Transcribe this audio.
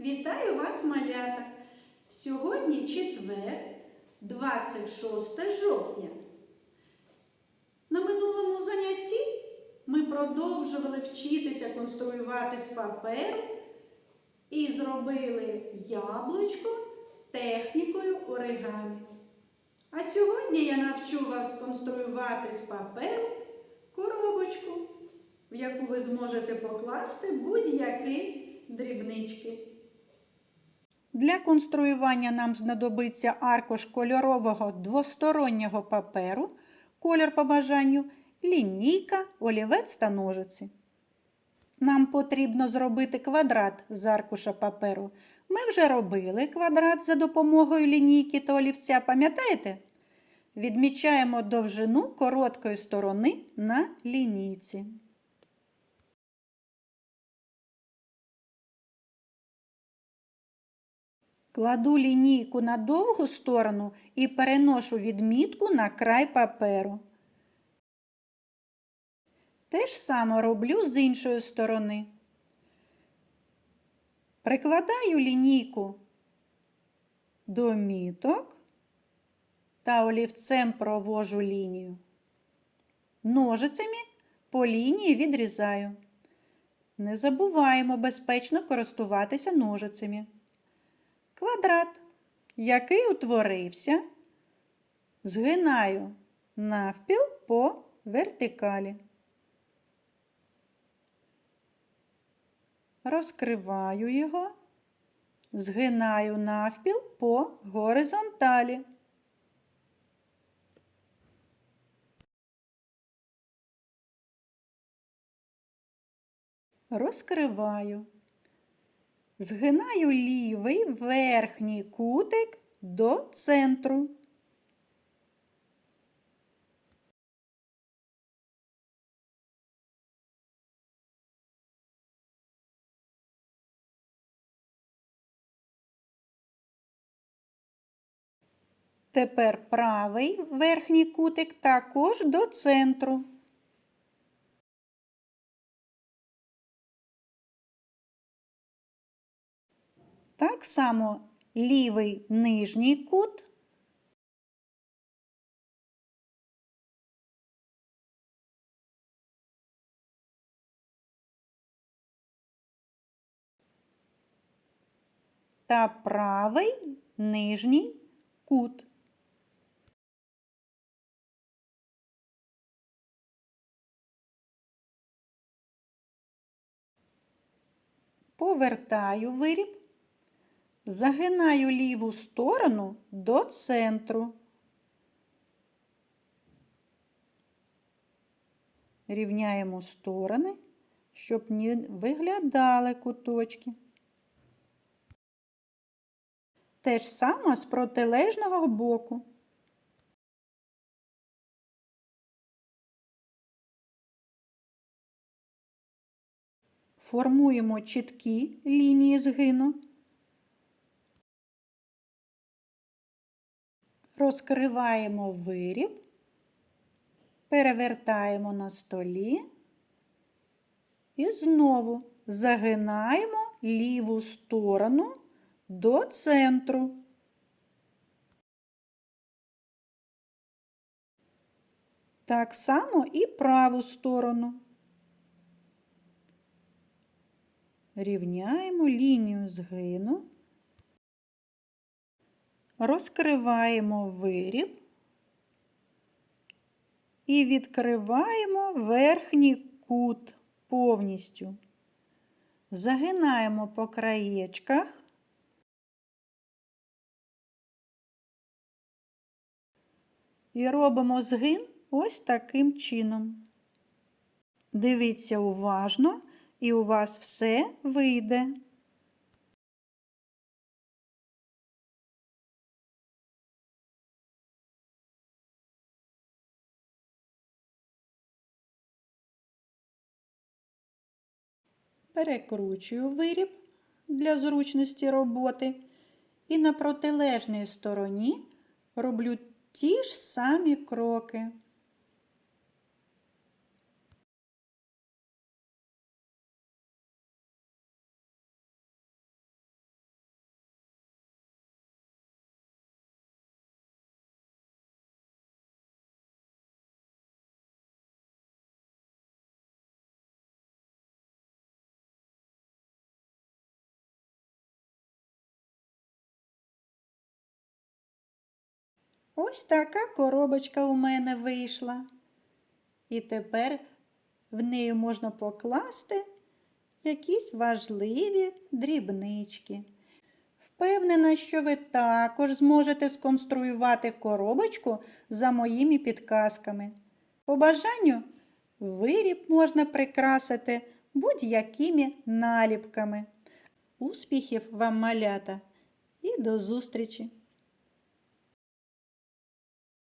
Вітаю вас, малята! Сьогодні четвер, 26 жовтня. На минулому занятті ми продовжували вчитися конструювати з паперу і зробили яблучко технікою оригамі. А сьогодні я навчу вас конструювати з паперу коробочку, в яку ви зможете покласти будь-які дрібнички. Для конструювання нам знадобиться аркуш кольорового двостороннього паперу, колір по бажанню, лінійка, олівець та ножиці. Нам потрібно зробити квадрат з аркуша паперу. Ми вже робили квадрат за допомогою лінійки та олівця, пам'ятаєте? Відмічаємо довжину короткої сторони на лінійці. Кладу лінійку на довгу сторону і переношу відмітку на край паперу. Те ж саме роблю з іншої сторони. Прикладаю лінійку до міток та олівцем провожу лінію. Ножицями по лінії відрізаю. Не забуваємо безпечно користуватися ножицями. Квадрат, який утворився, згинаю навпіл по вертикалі. Розкриваю його, згинаю навпіл по горизонталі. Розкриваю. Згинаю лівий верхній кутик до центру. Тепер правий верхній кутик також до центру. Так само лівий нижній кут. Та правий нижній кут. Повертаю виріб. Загинаю ліву сторону до центру. Рівняємо сторони, щоб не виглядали куточки. Те ж саме з протилежного боку. Формуємо чіткі лінії згину. Розкриваємо виріб, перевертаємо на столі і знову загинаємо ліву сторону до центру. Так само і праву сторону. Рівняємо лінію згину. Розкриваємо виріб і відкриваємо верхній кут повністю. Загинаємо по краєчках. І робимо згин ось таким чином. Дивіться уважно, і у вас все вийде. Перекручую виріб для зручності роботи і на протилежній стороні роблю ті ж самі кроки. Ось така коробочка у мене вийшла. І тепер в неї можна покласти якісь важливі дрібнички. Впевнена, що ви також зможете сконструювати коробочку за моїми підказками. По бажанню виріб можна прикрасити будь-якими наліпками. Успіхів вам, малята, і до зустрічі!